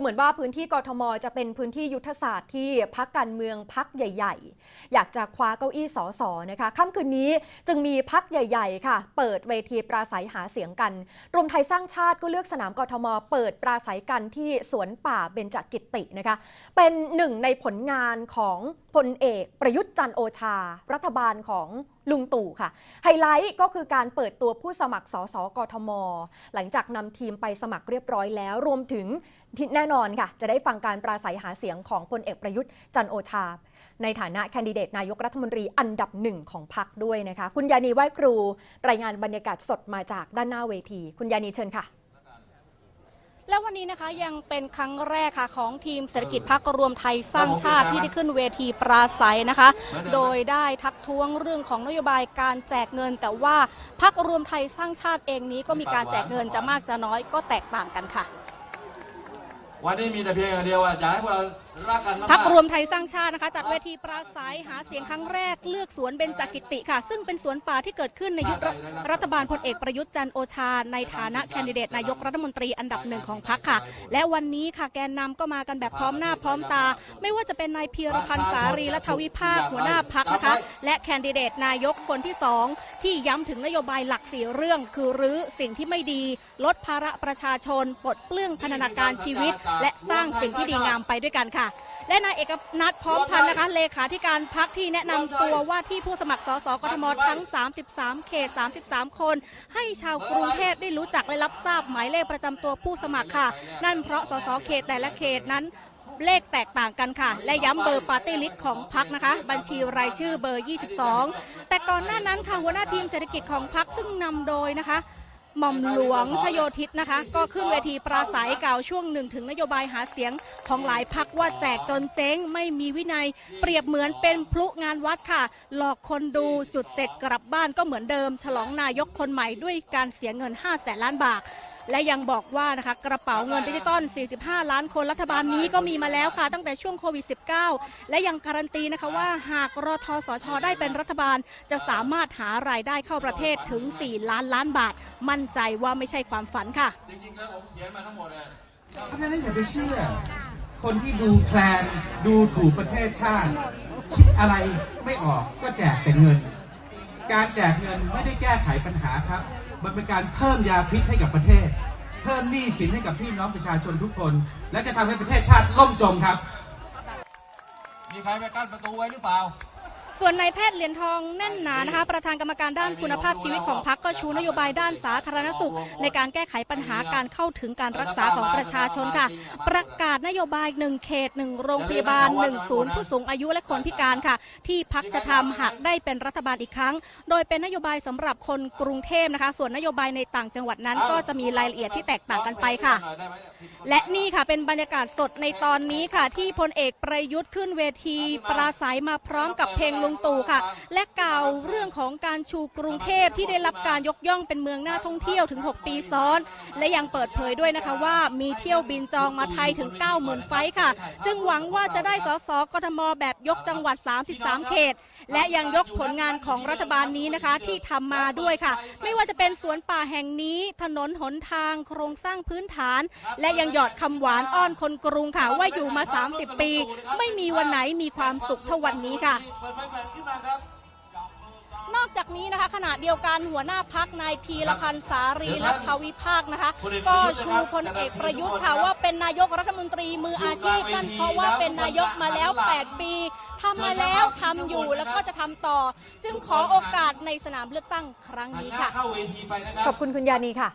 เหมือนว่าพื้นที่กทม จะเป็นพื้นที่ยุทธศาสตร์ที่พักการเมืองพักใหญ่ ๆ อยากจะคว้าเก้าอี้สอสอนะคะค่ำคืนนี้จึงมีพักใหญ่ ๆ ค่ะ เปิดเวทีปราศัยหาเสียงกันรวมไทยสร้างชาติก็เลือกสนามกทม เปิดปราศัยกันที่สวนป่าเบญจกิตินะคะเป็นหนึ่งในผลงานของพลเอกประยุทธ์จันโอชา รัฐบาลของ ลุงตู่ค่ะ ไฮไลท์ก็คือการเปิดตัวผู้สมัครสสกทม หลังจากนำทีมไปสมัครเรียบร้อยแล้ว รวมถึงแน่นอนค่ะ จะได้ฟังการปราศัยหาเสียงของพลเอกประยุทธ์จันโอชา ในฐานะแคนดิเดตนายกรัฐมนตรีอันดับหนึ่งของพรรคด้วยนะคะ คุณยานีไหวครู รายงานบรรยากาศสดมาจากด้านหน้าเวที คุณยานีเชิญค่ะ และวันนี้นะคะยังเป็นครั้งแรกค่ะของทีมเศรษฐกิจพักรวมไทยสร้างชาติที่ได้ขึ้นเวทีปราศัยนะคะ โดยได้ทักท้วงเรื่องของนโยบายการแจกเงิน แต่ว่าพักรวมไทยสร้างชาติเองนี้ก็มีการแจกเงินจะมากจะน้อยก็แตกต่างกันค่ะ วันนี้มีแต่เพียงอย่างเดียวว่าอยากให้พวกเรารักกันมากๆพักรวมไทยสร้างชาตินะคะ จัดเวทีปราศัยหาเสียงครั้งแรกเลือกสวนเบญจกิติค่ะ ซึ่งเป็นสวนป่าที่เกิดขึ้นในยุครัฐรัฐบาลพลเอกประยุทธ์จันโอชา ในฐานะแคนดิเดตนายกรัฐมนตรีอันดับหนึ่งของพรรคค่ะ และวันนี้ค่ะแกนนำก็มากันแบบพร้อมหน้าพร้อมตา ไม่ว่าจะเป็นนายพีรพันธ์สารีและทวิภาคหัวหน้าพักนะคะ และแคนดิเดตนายกคนที่สองที่ย้ำถึงนโยบายหลักสี่เรื่อง คือรื้อสิ่งที่ไม่ดี ลดภาระประชาชนปลดเปลื้องพันธนาการชีวิต และสร้างสิ่งที่ดีงามไปด้วยกันค่ะและนายเอกนัทพร้อมพันธ์นะคะเลขาธิการพักที่แนะนำตัวว่าที่ผู้สมัครสสกทมทั้ง 33 เขต 33 คน ให้ชาวกรุงเทพได้รู้จักและรับทราบหมายเลขประจำตัวผู้สมัครค่ะ นั่นเพราะสสเขตแต่ละเขตนั้นเลขแตกต่างกันค่ะ และย้ำเบอร์ปาร์ตี้ลิสต์ของพักนะคะ บัญชีรายชื่อเบอร์ 22 แต่ก่อนหน้านั้นค่ะหัวหน้าทีมเศรษฐกิจของพักซึ่งนำโดยนะคะ หม่อมหลวงชโยธิตนะคะ ก็ขึ้นเวทีปราศัยกล่าวช่วงหนึ่งถึงนโยบายหาเสียงของหลายพักว่าแจกจนเจ๊งไม่มีวินัย เปรียบเหมือนเป็นพลุงานวัดค่ะ หลอกคนดูจุดเสร็จกลับบ้านก็เหมือนเดิม ฉลองนายกคนใหม่ด้วยการเสียเงิน5แสนล้านบาท และยังบอกว่านะคะกระเป๋าเงินดิจิตอล 45 ล้านคนรัฐบาลนี้ก็มีมาแล้วค่ะ ตั้งแต่ช่วงโควิด -19 และยังการันตีนะคะว่าหากรทสช ได้เป็นรัฐบาล จะสามารถหารายได้เข้าประเทศถึง 4 ล้านล้านบาท มั่นใจว่าไม่ใช่ความฝันค่ะจริงๆแล้วผมเขียนมาทั้งหมดเลยเพราะฉะนั้นอย่าไปเชื่อ คนที่ดูแคลนดูถูกประเทศชาติ คิดอะไรไม่ออกก็แจกแต่เงิน การแจกเงินไม่ได้แก้ไขปัญหาครับ มันเป็นการเพิ่มยาพิษให้กับประเทศ เพิ่มหนี้สินให้กับพี่น้องประชาชนทุกคน และจะทำให้ประเทศชาติล่มจมครับ มีใครไปกั้นประตูไว้หรือเปล่า ส่วนนายแพทย์เหรียญทองแน่นหนานะคะ ประธานกรรมการด้านคุณภาพชีวิตของพรรคก็ชูนโยบายด้านสาธารณสุข ในการแก้ไขปัญหาการเข้าถึงการรักษาของประชาชนค่ะ ประกาศนโยบาย 1 เขต 1 โรงพยาบาล 1 ศูนย์ผู้สูงอายุและคนพิการค่ะ ที่พักจะทำหากได้เป็นรัฐบาลอีกครั้ง โดยเป็นนโยบายสำหรับคนกรุงเทพนะคะ ส่วนนโยบายในต่างจังหวัดนั้น ก็จะมีรายละเอียดที่แตกต่างกันไปค่ะ และนี่ค่ะเป็นบรรยากาศสดในตอนนี้ค่ะ ที่พลเอกประยุทธ์ขึ้นเวทีปราศัยมาพร้อมกับเพลงลุงตู่ค่ะ และกล่าวเรื่องของการชูกรุงเทพที่ได้รับการยกย่องเป็นเมืองน่าท่องเที่ยวถึง 6 ปีซ้อน และยังเปิดเผยด้วยนะคะว่ามีเที่ยวบินจองมาไทยถึง 90,000 ไฟล์ค่ะ จึงหวังว่าจะได้สสกทมแบบยกจังหวัด 33 เขต และยังยกผลงานของรัฐบาลนี้นะคะที่ทำมาด้วยค่ะ ไม่ว่าจะเป็นสวนป่าแห่งนี้ถนนหนทางโครงสร้างพื้นฐาน และยังหยอดคำหวานอ้อนคนกรุงค่ะว่าอยู่มา 30 ปี ไม่มีวันไหนมีความสุขเท่าวันนี้ค่ะแฟลชขึ้นมาครับ นอกจากนี้นะคะขณะเดียวกันหัวหน้าพักนายพีรพันธ์สารีและทวิภาคนะคะ ก็ชูพลเอกประยุทธ์ค่ะว่าเป็นนายกรัฐมนตรีมืออาชีพนั่นเพราะว่าเป็นนายกมาแล้ว 8 ปีทำมาแล้วทำอยู่แล้วก็จะทำต่อ จึงขอโอกาสในสนามเลือกตั้งครั้งหันนี้หน้าค่ะเข้าเวทีไปนะครับขอบคุณคุณยานีค่ะ